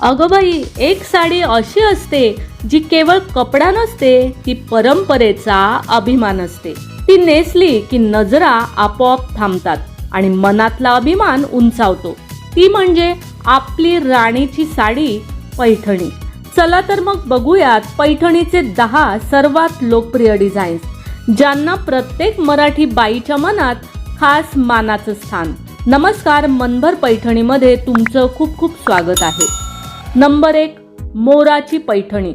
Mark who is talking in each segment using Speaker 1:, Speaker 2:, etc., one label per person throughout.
Speaker 1: अगं बाई एक साडी अशी असते जी केवळ कपडा नसते ती परंपरेचा अभिमान असते. ती नेसली की नजरा आपोआप थांबतात आणि मनातला अभिमान उंचावतो. ती म्हणजे आपली राणीची साडी पैठणी. चला तर मग बघूयात पैठणीचे दहा सर्वात लोकप्रिय डिझाईन्स ज्यांना प्रत्येक मराठी बाईच्या मनात खास मानाचं स्थान. नमस्कार मनभर पैठणीमध्ये तुमचं खूप खूप स्वागत आहे. नंबर एक मोराची पैठणी.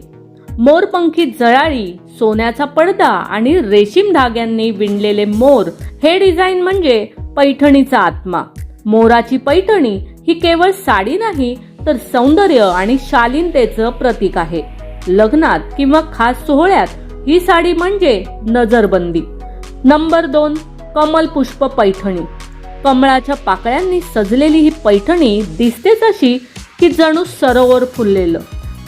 Speaker 1: मोरपंखी जळाळी सोन्याचा पडदा आणि रेशीम धाग्यांनी विणलेले मोर हे डिझाईन म्हणजे पैठणीचा आत्मा. मोराची पैठणी ही केवळ साडी नाही तर सौंदर्य आणि शालीनतेचं प्रतीक आहे. लग्नात किंवा खास सोहळ्यात ही साडी म्हणजे नजरबंदी. नंबर दोन कमल पुष्प पैठणी. कमळाच्या पाकळ्यांनी सजलेली ही पैठणी दिसतेच अशी की जणू सरोवर फुललेलं.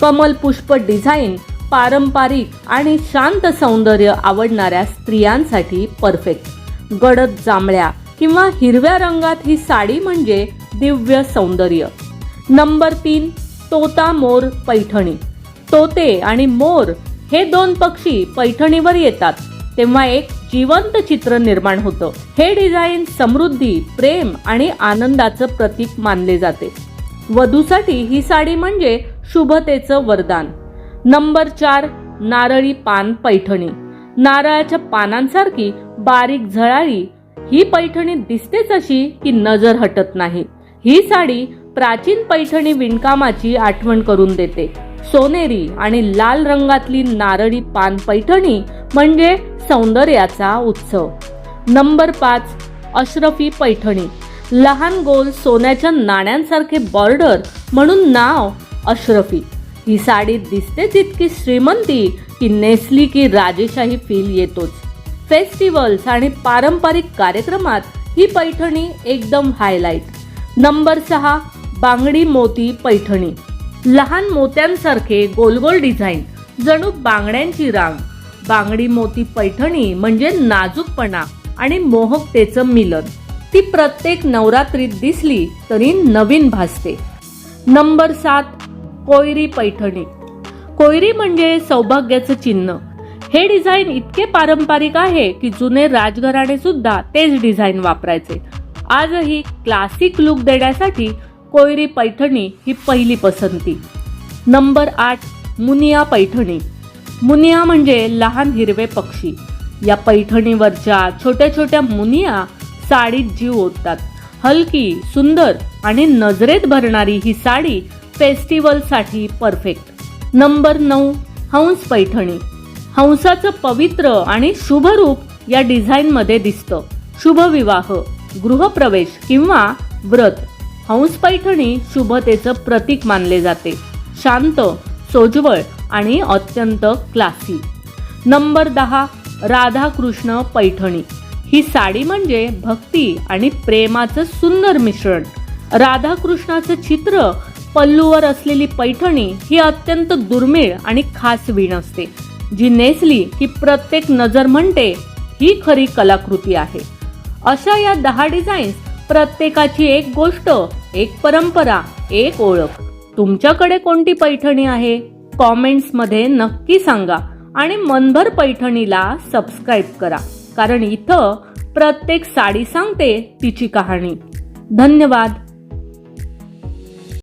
Speaker 1: कमल पुष्प डिझाईन पारंपरिक आणि शांत सौंदर्य आवडणाऱ्या स्त्रियांसाठी परफेक्ट. गडद जांभळ्या किंवा हिरव्या रंगात ही साडी म्हणजे दिव्य सौंदर्य. नंबर तीन तोता मोर पैठणी. तोते आणि मोर हे दोन पक्षी पैठणीवर येतात. तेव्हा एक जिवंत चित्र निर्माण होतं. हे डिझाईन समृद्धी प्रेम आणि आनंदाचं प्रतीक मानले जाते. वधूसाठी ही साडी म्हणजे शुभतेचं वरदान. नंबर चार नारळी पान पैठणी. नारळाच्या पानांसारखी बारीक झळाळी ही पैठणी दिसतेच अशी की नजर हटत नाही. ही साडी प्राचीन पैठणी विणकामाची आठवण करून देते. सोनेरी आणि लाल रंगातली नारळी पान पैठणी म्हणजे सौंदर्याचा उत्सव. नंबर पाच अशरफी पैठणी. लहान गोल सोन्याच्या नाण्यांसारखे बॉर्डर म्हणून नाव अशरफी. ही साडी दिसतेच इतकी श्रीमंती की नेसली की राजेशाही फील येतोच. फेस्टिवल्स आणि पारंपरिक कार्यक्रमात ही पैठणी एकदम हायलाईट नंबर सहा बांगडी मोती पैठणी. लहान मोत्यांसारखे गोलगोल डिझाईन जणू बांगड्यांची रांग. बांगडी मोती पैठणी म्हणजे नाजूकपणा आणि मोहकतेचं मिलन. ती प्रत्येक नवरात्रीत दिसली तरी नवीन भासते. नंबर सात कोयरी पैठणी. कोयरी म्हणजे सौभाग्याचं चिन्ह. हे डिझाईन इतके पारंपरिक आहे की जुने राजघराणे सुद्धा तेच डिझाईन वापरायचे. आजही क्लासिक लुक देण्यासाठी कोयरी पैठणी ही पहिली पसंती. नंबर आठ मुनिया पैठणी. मुनिया म्हणजे लहान हिरवे पक्षी. या पैठणीवरच्या छोट्या छोट्या मुनिया साडीत जीव ओततात. हलकी सुंदर आणि नजरेत भरणारी ही साडी फेस्टिवलसाठी परफेक्ट. नंबर नऊ हंस पैठणी. हंसाचं पवित्र आणि शुभ रूप या डिझाईनमध्ये दिसतं. शुभ विवाह गृहप्रवेश किंवा व्रत. हंस पैठणी शुभतेचं प्रतीक मानले जाते. शांत सोज्वळ आणि अत्यंत क्लासी नंबर दहा राधाकृष्ण पैठणी. ही साडी म्हणजे भक्ती आणि प्रेमाचं सुंदर मिश्रण. राधाकृष्णाचं चित्र पल्लूवर असलेली पैठणी ही अत्यंत दुर्मिळ आणि खास वीण असते जी नेसली की प्रत्येक नजर म्हणते ही खरी कलाकृती आहे. अशा या दहा डिझाईन्स प्रत्येकाची एक गोष्ट एक परंपरा एक ओळख. तुमच्याकडे कोणती पैठणी आहे? कॉमेंट्समध्ये नक्की सांगा आणि मनभर पैठणीला सबस्क्राईब करा. कारण इथं प्रत्येक साडी सांगते तिची कहाणी. धन्यवाद.